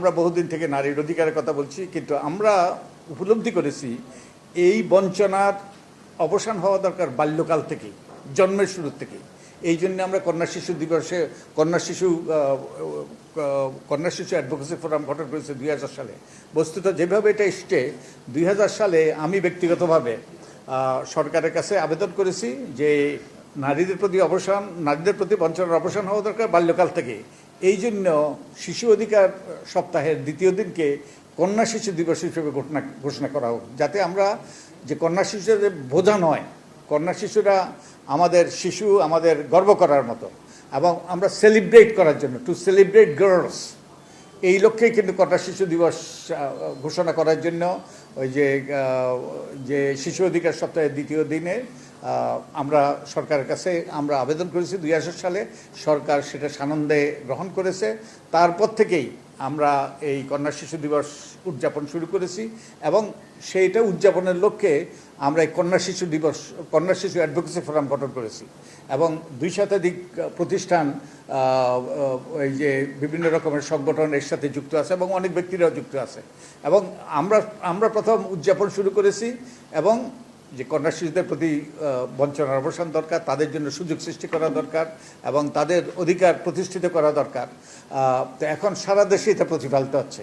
আমরা বহুদিন থেকে নারীর অধিকারের কথা বলছি, কিন্তু আমরা উপলব্ধি করেছি, এই বঞ্চনার অবসান হওয়া দরকার বাল্যকাল থেকে, জন্মের শুরু থেকে। এই জন্য আমরা কন্যা শিশু দিবসে, কন্যা শিশু কন্যা শিশু অ্যাডভোকেসি ফোরাম গঠন করেছে দুই হাজার সালে। বস্তুত যেভাবে এটা এসছে, দুই হাজার সালে আমি ব্যক্তিগতভাবে সরকারের কাছে আবেদন করেছি যে নারীদের প্রতি অবসান, নারীদের প্রতি বঞ্চনার অবসান হওয়া দরকার বাল্যকাল থেকে। এই জন্য শিশু অধিকার সপ্তাহের দ্বিতীয় দিনকে কন্যা শিশু দিবস হিসেবে ঘোষণা ঘোষণা করা হোক। যাতে আমরা যে কন্যা শিশুদের বোঝা নয়, কন্যা শিশুরা আমাদের শিশু, আমাদের গর্ব করার মতো এবং আমরা সেলিব্রেট করার জন্য টু সেলিব্রেট গার্লস এই লক্ষ্যেই কিন্তু কন্যা শিশু দিবস ঘোষণা করার জন্য ওই যে যে শিশু অধিকার সপ্তাহের দ্বিতীয় দিনে আমরা সরকারের কাছে আমরা আবেদন করেছি দুই সালে। সরকার সেটা সানন্দে গ্রহণ করেছে। তারপর থেকেই আমরা এই কন্যা শিশু দিবস উদযাপন শুরু করেছি এবং সেইটা উদযাপনের লক্ষ্যে আমরা এই কন্যা শিশু দিবস, কন্যা শিশু অ্যাডভোকেসি ফোরাম গঠন করেছি এবং দুই শতাধিক প্রতিষ্ঠান এই যে বিভিন্ন রকমের সংগঠন এর সাথে যুক্ত আছে এবং অনেক ব্যক্তিরাও যুক্ত আছে। এবং আমরা আমরা প্রথম উদযাপন শুরু করেছি এবং যে কন্যা শিশুদের প্রতি বঞ্চনার অবসান দরকার, তাদের জন্য সুযোগ সৃষ্টি করা দরকার এবং তাদের অধিকার প্রতিষ্ঠিত করা দরকার। তো এখন সারা দেশে এটা প্রতিফলিত হচ্ছে।